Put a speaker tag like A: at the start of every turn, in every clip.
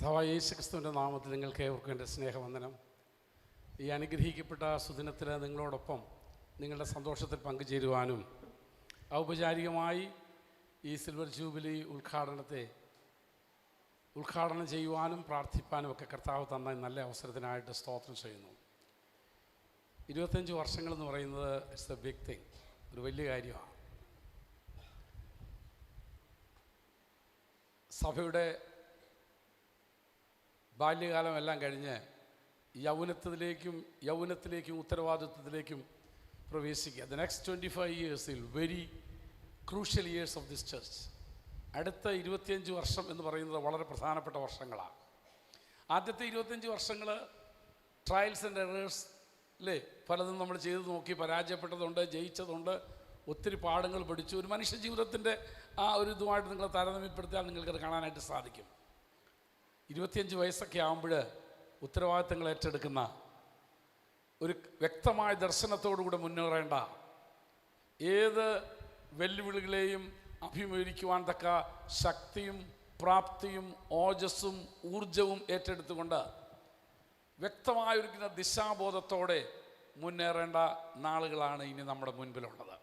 A: കർത്താവായ യേശു ക്രിസ്തുവിന്റെ നാമത്തിൽ നിങ്ങൾക്ക് ഏവർക്കും എന്റെ സ്നേഹവന്ദനം. ഈ അനുഗ്രഹിക്കപ്പെട്ട സുദിനത്തിൽ നിങ്ങളോടൊപ്പം നിങ്ങളുടെ സന്തോഷത്തിൽ പങ്കുചേരുവാനും ഔപചാരികമായി ഈ സിൽവർ ജൂബിലി ഉദ്ഘാടനത്തെ ഉദ്ഘാടനം ചെയ്യുവാനും പ്രാർത്ഥിപ്പാനും ഒക്കെ കർത്താവ് തന്ന നല്ല അവസരത്തിനായിട്ട് സ്തോത്രം ചെയ്യുന്നു. ഇരുപത്തഞ്ച് വർഷങ്ങളെന്ന് പറയുന്നത് ഇറ്റ്സ് എ ബിഗ് തിങ് ഒരു വലിയ കാര്യമാണ്. സഭയുടെ ബാല്യകാലം എല്ലാം കഴിഞ്ഞ് യൗവനത്തിലേക്കും യൗവനത്തിലേക്കും ഉത്തരവാദിത്വത്തിലേക്കും പ്രവേശിക്കുക. The next twenty five ഇയേഴ്സിൽ very crucial years of this church അടുത്ത ഇരുപത്തിയഞ്ച് വർഷം എന്ന് പറയുന്നത് വളരെ പ്രധാനപ്പെട്ട വർഷങ്ങളാണ്. ആദ്യത്തെ ഇരുപത്തിയഞ്ച് വർഷങ്ങൾ ട്രയൽസ് ആൻഡ് എറേഴ്സ് അല്ലേ പലതും നമ്മൾ ചെയ്ത് നോക്കി പരാജയപ്പെട്ടതുണ്ട് ജയിച്ചതുണ്ട് ഒത്തിരി പാഠങ്ങൾ പഠിച്ചു. ഒരു മനുഷ്യ ജീവിതത്തിന്റെ ആ ഒരു ഇതുമായിട്ട് നിങ്ങൾ താരതമ്യപ്പെടുത്തിയാൽ നിങ്ങൾക്കത് കാണാനായിട്ട് സാധിക്കും. ഇരുപത്തിയഞ്ച് വയസ്സൊക്കെ ആകുമ്പോൾ ഉത്തരവാദിത്തങ്ങൾ ഏറ്റെടുക്കുന്ന ഒരു വ്യക്തമായ ദർശനത്തോടുകൂടെ മുന്നേറേണ്ട ഏത് വെല്ലുവിളികളെയും അഭിമുഖീകരിക്കുവാൻ തക്ക ശക്തിയും പ്രാപ്തിയും ഓജസ്സും ഊർജവും ഏറ്റെടുത്തുകൊണ്ട് വ്യക്തമായൊരുക്കുന്ന ദിശാബോധത്തോടെ മുന്നേറേണ്ട നാളുകളാണ് ഇനി നമ്മുടെ മുൻപിലുള്ളത്.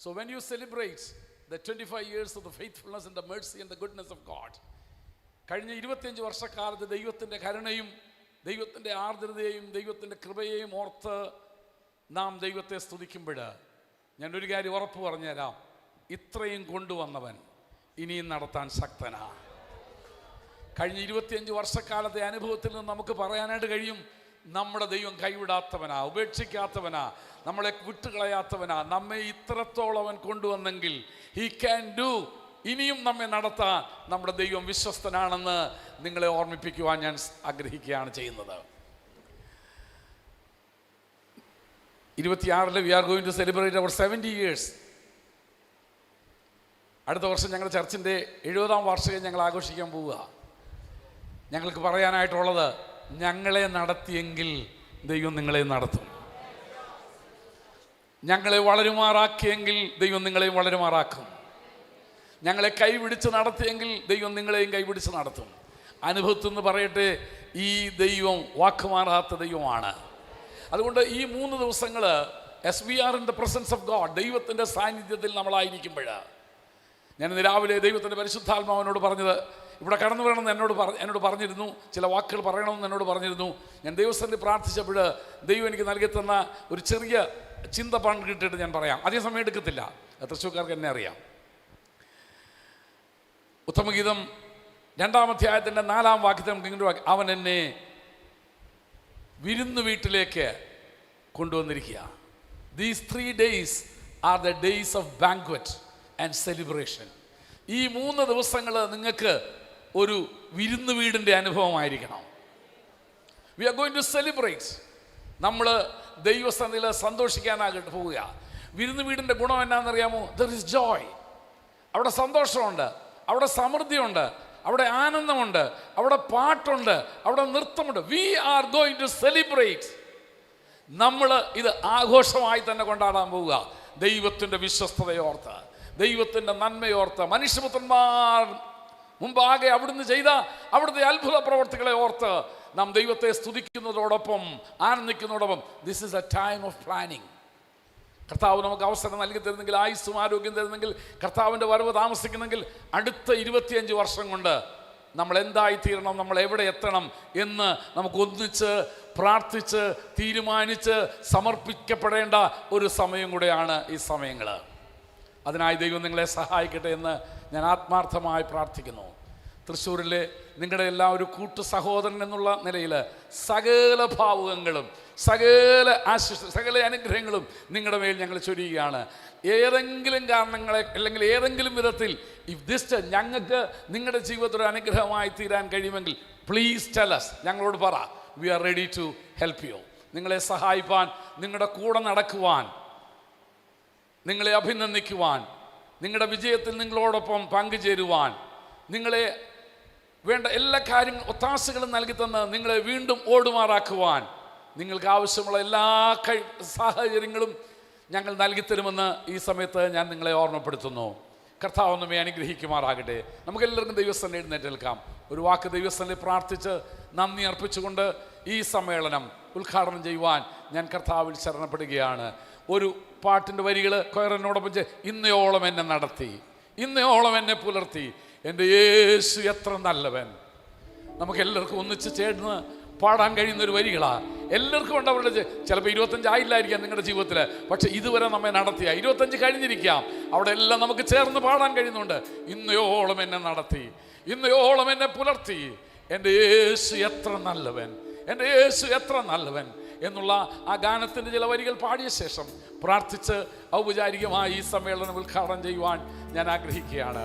A: So when you celebrate the twenty five years of the faithfulness and the mercy and the goodness of God കഴിഞ്ഞ ഇരുപത്തിയഞ്ച് വർഷക്കാലത്ത് ദൈവത്തിന്റെ കരുണയും ദൈവത്തിന്റെ ആർദ്രതയെയും ദൈവത്തിന്റെ കൃപയെയും ഓർത്ത് നാം ദൈവത്തെ സ്തുതിക്കുമ്പോൾ ഞാൻ ഒരു കാര്യം ഉറപ്പ് പറഞ്ഞുതരാം. ഇത്രയും കൊണ്ടുവന്നവൻ ഇനിയും നടത്താൻ ശക്തനാ. കഴിഞ്ഞ ഇരുപത്തിയഞ്ച് വർഷക്കാലത്തെ അനുഭവത്തിൽ നിന്ന് നമുക്ക് പറയാനായിട്ട് കഴിയും നമ്മുടെ ദൈവം കൈവിടാത്തവനാ ഉപേക്ഷിക്കാത്തവനാ നമ്മളെ വിട്ടുകളയാത്തവനാ. നമ്മെ ഇത്രത്തോളം അവൻ കൊണ്ടുവന്നെങ്കിൽ ഹി ക്യാൻ ഡു ഇനിയും നമ്മെ നടത്താൻ നമ്മുടെ ദൈവം വിശ്വസ്തനാണെന്ന് നിങ്ങളെ ഓർമ്മിപ്പിക്കുവാൻ ഞാൻ ആഗ്രഹിക്കുകയാണ് ചെയ്യുന്നത്. ഇരുപത്തിയാറിൽ we are going to celebrate our seventy years അടുത്ത വർഷം ഞങ്ങളുടെ ചർച്ചിന്റെ എഴുപതാം വാർഷികം ഞങ്ങൾ ആഘോഷിക്കാൻ പോവുക. ഞങ്ങൾക്ക് പറയാനായിട്ടുള്ളത് ഞങ്ങളെ നടത്തിയെങ്കിൽ ദൈവം നിങ്ങളെ നടത്തും. ഞങ്ങളെ വളരുമാറാക്കിയെങ്കിൽ ദൈവം നിങ്ങളെ വളരുമാറാക്കും. ഞങ്ങളെ കൈപിടിച്ച് നടത്തിയെങ്കിൽ ദൈവം നിങ്ങളെയും കൈപിടിച്ച് നടത്തും. അനുഭവത്തിൽ നിന്ന് പറയട്ടെ ഈ ദൈവം വാക്കുമാറാത്ത ദൈവമാണ്. അതുകൊണ്ട് ഈ മൂന്ന് ദിവസങ്ങൾ as we are in the presence of God ദൈവത്തിന്റെ സാന്നിധ്യത്തിൽ നമ്മളായിരിക്കുമ്പോൾ ഞാൻ രാവിലെ ദൈവത്തിന്റെ പരിശുദ്ധാത്മാവിനോട് പറഞ്ഞത് ഇവിടെ കടന്നു വരണമെന്ന് എന്നോട് പറ എന്നോട് പറഞ്ഞിരുന്നു ചില വാക്കുകൾ പറയണമെന്ന് എന്നോട് പറഞ്ഞിരുന്നു. ഞാൻ ദൈവസ്ഥനിൽ പ്രാർത്ഥിച്ചപ്പോൾ ദൈവം എനിക്ക് നൽകി തന്ന ഒരു ചെറിയ ചിന്ത പങ്കിട്ടിട്ട് ഞാൻ പറയാം. അധികം സമയം എടുക്കത്തില്ല തൃശ്ശൂർക്കാർക്ക് എന്നെ അറിയാം. ഉത്തമഗീതം രണ്ടാം അധ്യായത്തിന്റെ നാലാം വാക്യത്തിൽ നമുക്ക് ഇങ്ങനെ വാക്യം. അവൻ എന്നെ വിരുന്നു വീട്ടിലേക്ക് കൊണ്ടുവന്നിരിക്കുക. These three days are the days of banquet and celebration ഈ മൂന്ന് ദിവസങ്ങൾ നിങ്ങൾക്ക് ഒരു വിരുന്നു വീടിന്റെ അനുഭവമായിരിക്കണം. We are going to celebrate നമ്മൾ ദൈവസന്നിധിയിൽ സന്തോഷിക്കാനാകട്ട് പോവുക. വിരുന്നു വീടിന്റെ ഗുണം എന്നാണെന്നറിയാമോ? ദർ ഇസ് ജോയ് അവിടെ സന്തോഷമുണ്ട്. അവിടെ സമൃദ്ധിയുണ്ട് അവിടെ ആനന്ദമുണ്ട് അവിടെ പാട്ടുണ്ട് അവിടെ നൃത്തമുണ്ട്. We are going to celebrate നമ്മൾ ഇത് ആഘോഷമായി തന്നെ കൊണ്ടാടാൻ പോവുക. ദൈവത്തിന്റെ വിശ്വസ്തതയോർത്ത് ദൈവത്തിന്റെ നന്മയോർത്ത് മനുഷ്യപുത്രന്മാർ മുമ്പാകെ അവിടുന്ന് ചെയ്ത അവിടുത്തെ അത്ഭുത പ്രവർത്തികളെ ഓർത്ത് നാം ദൈവത്തെ സ്തുതിക്കുന്നതോടൊപ്പം ആനന്ദിക്കുന്നതോടൊപ്പം this is a time of planning കർത്താവ് നമുക്ക് അവസരം നൽകി തരുന്നെങ്കിൽ ആയുസ്സും ആരോഗ്യം തരുന്നെങ്കിൽ കർത്താവിന്റെ വരവ് താമസിക്കുന്നെങ്കിൽ അടുത്ത ഇരുപത്തിയഞ്ച് വർഷം കൊണ്ട് നമ്മൾ എന്തായിത്തീരണം നമ്മൾ എവിടെ എത്തണം എന്ന് നമുക്ക് ഒന്നിച്ച് പ്രാർത്ഥിച്ച് തീരുമാനിച്ച് സമർപ്പിക്കപ്പെടേണ്ട ഒരു സമയം കൂടെയാണ് ഈ സമയങ്ങൾ അതിനായി ദൈവം നിങ്ങളെ സഹായിക്കട്ടെ എന്ന് ഞാൻ ആത്മാർത്ഥമായി പ്രാർത്ഥിക്കുന്നു. തൃശ്ശൂരിലെ നിങ്ങളുടെ എല്ലാം ഒരു കൂട്ടു സഹോദരൻ എന്നുള്ള നിലയിൽ സകല ഭാവുകങ്ങളും സകല ആശിഷ സകല അനുഗ്രഹങ്ങളും നിങ്ങളുടെ മേൽ ഞങ്ങൾ ചൊരിയുകയാണ്. ഏതെങ്കിലും കാരണങ്ങളെ അല്ലെങ്കിൽ ഏതെങ്കിലും വിധത്തിൽ ഇഫ് ദിസ് ഞങ്ങൾക്ക് നിങ്ങളുടെ ജീവിതത്തിൽ അനുഗ്രഹമായി തീരാൻ കഴിയുമെങ്കിൽ പ്ലീസ് ടെലസ് ഞങ്ങളോട് പറ. We are ready to help you നിങ്ങളെ സഹായിപ്പാൻ നിങ്ങളുടെ കൂടെ നടക്കുവാൻ നിങ്ങളെ അഭിനന്ദിക്കുവാൻ നിങ്ങളുടെ വിജയത്തിൽ നിങ്ങളോടൊപ്പം പങ്കുചേരുവാൻ നിങ്ങളെ വേണ്ട എല്ലാ കാര്യങ്ങളും ഒത്താശകളും നൽകി തന്ന് നിങ്ങളെ വീണ്ടും ഓടുമാറാക്കുവാൻ നിങ്ങൾക്ക് ആവശ്യമുള്ള എല്ലാ കഴി സാഹചര്യങ്ങളും ഞങ്ങൾ നൽകിത്തരുമെന്ന് ഈ സമയത്ത് ഞാൻ നിങ്ങളെ ഓർമ്മപ്പെടുത്തുന്നു. കർത്താവ് നമ്മെ അനുഗ്രഹിക്കുമാറാകട്ടെ. നമുക്കെല്ലാവർക്കും ദൈവസ്ഥനെ എഴുന്നേറ്റ് നിൽക്കാം ഒരു വാക്ക് ദൈവസ്ഥനെ പ്രാർത്ഥിച്ച് നന്ദി അർപ്പിച്ചുകൊണ്ട് ഈ സമ്മേളനം ഉദ്ഘാടനം ചെയ്യുവാൻ ഞാൻ കർത്താവിൽ ശരണപ്പെടുകയാണ്. ഒരു പാട്ടിന്റെ വരികൾ കൊയറിനോടൊപ്പം ഇന്നയോളം എന്നെ നടത്തി ഇന്നയോളം എന്നെ പുലർത്തി. എന്റെ യേശു എത്ര നല്ലവൻ. നമുക്കെല്ലാവർക്കും ഒന്നിച്ച് ചേർന്ന് പാടാൻ കഴിയുന്ന ഒരു വരികളാണ് എല്ലാവർക്കും ഉണ്ട് അവരുടെ ചിലപ്പോൾ ഇരുപത്തഞ്ച് ആയില്ലായിരിക്കാം നിങ്ങളുടെ ജീവിതത്തിൽ പക്ഷെ ഇതുവരെ നമ്മെ നടത്തിയ ഇരുപത്തഞ്ച് കഴിഞ്ഞിരിക്കാം. അവിടെ എല്ലാം നമുക്ക് ചേർന്ന് പാടാൻ കഴിയുന്നുണ്ട്. ഇന്നയോളം എന്നെ നടത്തി ഇന്നയോളം എന്നെ പുലർത്തി. എന്റെ യേശു എത്ര നല്ലവൻ എന്റെ യേശു എത്ര നല്ലവൻ എന്നുള്ള ആ ഗാനത്തിന്റെ ചില വരികൾ പാടിയ ശേഷം പ്രാർത്ഥിച്ച് ഔപചാരികമായി ഈ സമ്മേളനം ഉദ്ഘാടനം ചെയ്യുവാൻ ഞാൻ ആഗ്രഹിക്കുകയാണ്.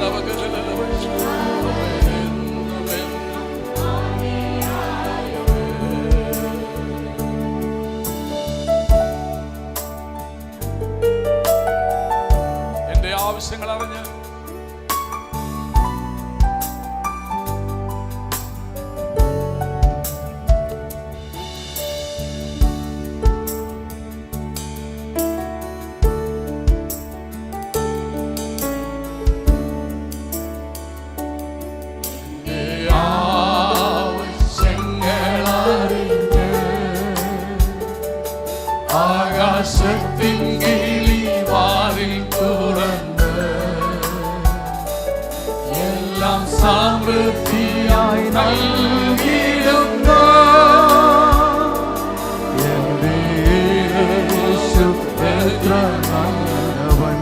A: la എല്ലാം സമൃദ്ധിയായി നൽകിയിടുന്ന
B: എന്റെ യേശു എത്ര നല്ലവൻ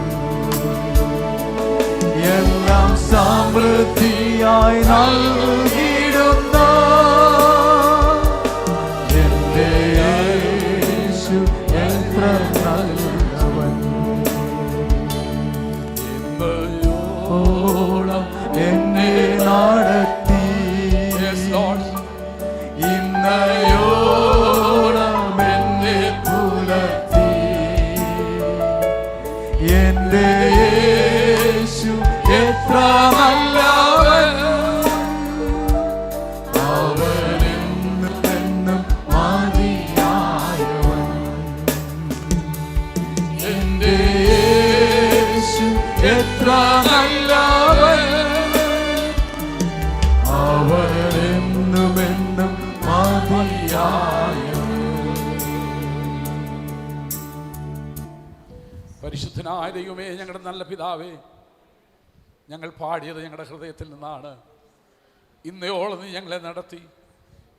B: എല്ലാം
A: പരിശുദ്ധനായ ദൈവമേ ഞങ്ങളുടെ നല്ല പിതാവേ ഞങ്ങൾ പാടിയത് ഞങ്ങളുടെ ഹൃദയത്തിൽ നിന്നാണ്. ഇന്നയോളം നീ ഞങ്ങളെ നടത്തി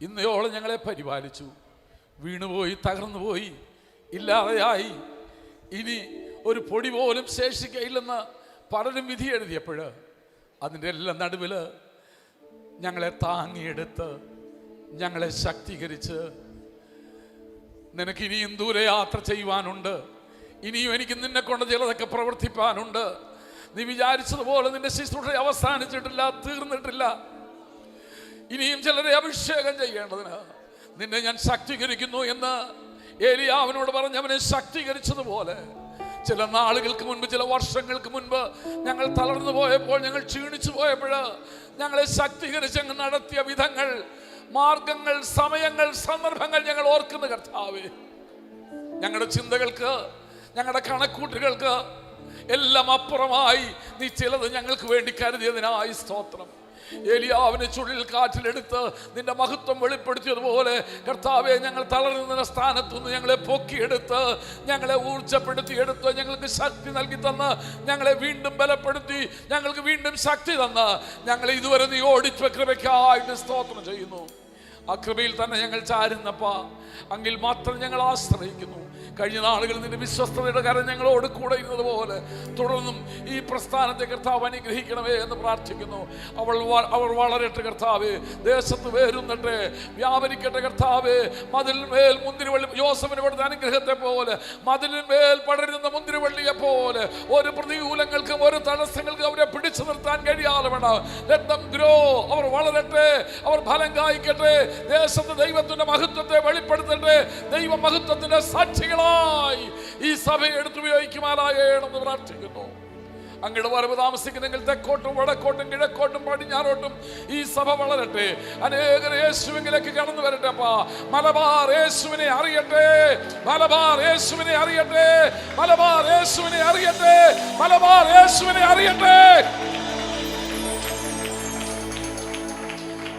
A: ഇന്നയോളം ഞങ്ങളെ പരിപാലിച്ചു. വീണുപോയി തകർന്നുപോയി ഇല്ലാതെയായി. ഇനി ഒരു പൊടി പോലും ശേഷിക്കയില്ലെന്ന് പലരും വിധി എഴുതിയപ്പോൾ അതിന്റെ എല്ലാം നടുവിൽ ഞങ്ങളെ താങ്ങിയെടുത്ത് ഞങ്ങളെ ശക്തീകരിച്ച് നിനക്കിനിയും ദൂരയാത്ര ദൂരെ ചെയ്യുവാനുണ്ട്. ഇനിയും എനിക്ക് നിന്നെ കൊണ്ട് ചിലതൊക്കെ പ്രവർത്തിപ്പാനുണ്ട്. നീ വിചാരിച്ചതുപോലെ നിന്റെ ശുശ്രൂഷ അവസാനിച്ചിട്ടില്ല തീർന്നിട്ടില്ല. ഇനിയും ചിലരെ അഭിഷേകം ചെയ്യേണ്ടതിന് നിന്നെ ഞാൻ ശക്തീകരിക്കുന്നു എന്ന് ഏലിയാവിനോട് പറഞ്ഞ് അവനെ ശക്തീകരിച്ചതുപോലെ ചില നാളുകൾക്ക് മുൻപ് ചില വർഷങ്ങൾക്ക് മുൻപ് ഞങ്ങൾ തളർന്നു പോയപ്പോൾ ഞങ്ങൾ ക്ഷീണിച്ചു പോയപ്പോൾ ഞങ്ങളെ ശക്തീകരിച്ച് ഞങ്ങൾ നടത്തിയ വിധങ്ങൾ മാർഗങ്ങൾ സമയങ്ങൾ സന്ദർഭങ്ങൾ ഞങ്ങൾ ഓർക്കുന്ന കർത്താവേ. ഞങ്ങളുടെ ചിന്തകൾക്ക് ഞങ്ങളുടെ കണക്കൂട്ടുകൾക്ക് എല്ലാം അപ്പുറമായി. നീ ചിലത് ഞങ്ങൾക്ക് വേണ്ടി കരുതിയതിനായി സ്തോത്രം. ഏലിയാവിനെ ചുഴലിൽ കാറ്റിലെടുത്ത് നിന്റെ മഹത്വം വെളിപ്പെടുത്തിയതുപോലെ കർത്താവെ ഞങ്ങൾ തളർന്ന സ്ഥാനത്തുനിന്ന് ഞങ്ങളെ പൊക്കിയെടുത്ത് ഞങ്ങളെ ഊർജപ്പെടുത്തിയെടുത്ത് ഞങ്ങൾക്ക് ശക്തി നൽകി തന്ന് ഞങ്ങളെ വീണ്ടും ബലപ്പെടുത്തി ഞങ്ങൾക്ക് വീണ്ടും ശക്തി തന്ന്. ഞങ്ങൾ ഇതുവരെ നീ ഓടിച്ച കൃപയ്ക്കായിട്ട് സ്തോത്രം ചെയ്യുന്നു. ആ കൃപയിൽ തന്നെ ഞങ്ങൾ ചാരുന്നപ്പ. അങ്ങിൽ മാത്രം ഞങ്ങൾ ആശ്രയിക്കുന്നു. കഴിഞ്ഞ നാളുകളിൽ നിന്റെ വിശ്വസ്തയുടെ കരം ഞങ്ങളോട് കൂടെ ഇരുന്നത് പോലെ തുടർന്നും ഈ പ്രസ്ഥാനത്തെ കർത്താവ് അനുഗ്രഹിക്കണമേ എന്ന് പ്രാർത്ഥിക്കുന്നു. അവൾ അവൾ വളരട്ടെ കർത്താവ് ദേശത്ത് വേരുന്നട്ടെ വ്യാപരിക്കട്ടെ കർത്താവ്. മതിലിന്മേൽ മുന്തിരിവള്ളി യോസഫിന് കൊടുത്ത അനുഗ്രഹത്തെ പോലെ മതിലിന്മേൽ പടരുന്ന മുന്തിരിവള്ളിയെ പോലെ ഒരു പ്രതികൂലങ്ങൾക്കും ഒരു തടസ്സങ്ങൾക്കും അവരെ പിടിച്ചു നിർത്താൻ കഴിയാതെ രക്തം ഗ്രോ അവർ വളരട്ടെ അവർ ഫലം കായ്ക്കട്ടെ. ദേശത്ത് ദൈവത്തിന്റെ മഹത്വത്തെ വെളിപ്പെടുത്തട്ടെ. ദൈവ മഹത്വത്തിന്റെ സാക്ഷികളായി ഈ സഭയെ എടുത്തുപയോഗിക്കുമാറാകണമെന്ന് പ്രാർത്ഥിക്കുന്നു. അങ്ങയുടെ വരവ് താമസിക്കുന്നെങ്കിൽ തെക്കോട്ടും വടക്കോട്ടും കിഴക്കോട്ടും പടിഞ്ഞാറോട്ടും ഈ സഭ വളരട്ടെ. അനേകർ യേശുവിലേക്ക് കടന്നു വരട്ടെ അപ്പാ. മലബാർ യേശുവിനെ അറിയട്ടെ. മലബാർ യേശുവിനെ അറിയട്ടെ. മലബാർ യേശുവിനെ അറിയട്ടെ. മലബാർ യേശുവിനെ അറിയട്ടെ.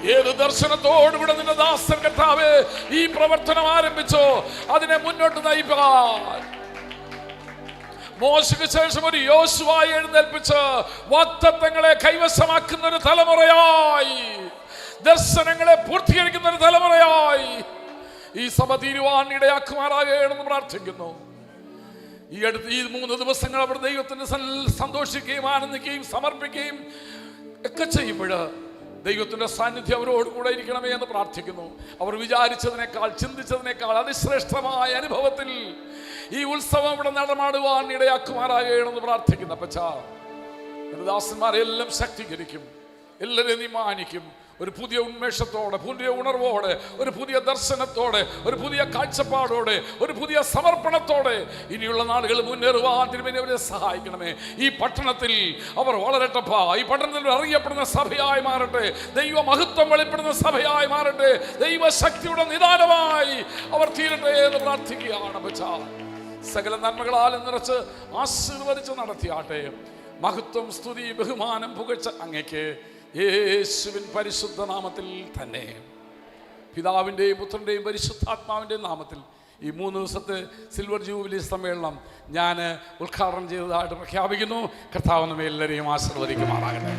A: ഏത് ദർശനത്തോടുകൂടെ നിന്റെ ദാസൻ കർത്താവ് ഈ പ്രവർത്തനം ആരംഭിച്ചോ? അതിനെ മുന്നോട്ട് നയിപ്പാൻ. മോശയ്ക്ക് ശേഷം ഒരു യോശുവായി എഴുന്നേൽപ്പിച്ച് വക്തത്വങ്ങളെ കൈവശമാക്കുന്ന ഒരു തലമുറയായി. ദർശനങ്ങളെ പൂർത്തീകരിക്കുന്ന ഒരു തലമുറയായി. ഈ സഭ തീരുവാൻ ഇടയാക്കുമാറാകണമെന്ന് പ്രാർത്ഥിക്കുന്നു. ഈ അടുത്ത് ഈ മൂന്ന് ദിവസങ്ങൾ അവർ ദൈവത്തിന് സന്തോഷിക്കുകയും ആനന്ദിക്കുകയും സമർപ്പിക്കുകയും ഒക്കെ ചെയ്യുമ്പോൾ ദൈവത്തിന്റെ സാന്നിധ്യം അവരോട് കൂടെ ഇരിക്കണമേ എന്ന് പ്രാർത്ഥിക്കുന്നു. അവർ വിചാരിച്ചതിനേക്കാൾ ചിന്തിച്ചതിനേക്കാൾ അതിശ്രേഷ്ഠമായ അനുഭവത്തിൽ ഈ ഉത്സവം ഇവിടെ നടമാടുവാൻ ഇടയാക്കുമാറാകണമെന്ന് പ്രാർത്ഥിക്കുന്നു അപ്പച്ചാ. ദാസന്മാരെ എല്ലാം ശക്തീകരിക്കും എല്ലാവരെയും നീ മാനിക്കും. ഒരു പുതിയ ഉന്മേഷത്തോടെ പുതിയ ഉണർവോടെ ഒരു പുതിയ ദർശനത്തോടെ ഒരു പുതിയ കാഴ്ചപ്പാടോടെ ഒരു പുതിയ സമർപ്പണത്തോടെ ഇനിയുള്ള നാളുകൾ മുന്നേറുവാൻ തിരുമേനി സഹായിക്കണമേ. ഈ പട്ടണത്തിൽ അവർ വളരട്ടപ്പ ഈ പട്ടണത്തിൽ അറിയപ്പെടുന്ന സഭയായി മാറട്ടെ. ദൈവ മഹത്വം വെളിപ്പെടുന്ന സഭയായി മാറട്ടെ. ദൈവശക്തിയുടെ നിദാനമായി അവർ തീരട്ടെ എന്ന് പ്രാർത്ഥിക്കുകയാണ് സകല നന്മകളാലും നിറച്ച് ആശീർവദിച്ച് നടത്തിയാട്ടെ. മഹത്വം സ്തുതി ബഹുമാനം പുകഴ്ച അങ്ങയ്ക്ക് യേശുവിൻ പരിശുദ്ധ നാമത്തിൽ തന്നെ. പിതാവിന്റെയും പുത്രന്റെയും പരിശുദ്ധാത്മാവിന്റെയും നാമത്തിൽ ഈ മൂന്ന് ദിവസത്തെ സിൽവർ ജൂബിലി സമ്മേളനം ഞാൻ ഉദ്ഘാടനം ചെയ്തതായിട്ട് പ്രഖ്യാപിക്കുന്നു. കർത്താവ് നമ്മെ എല്ലാവരെയും ആശീർവദിക്കുമാറാകട്ടെ.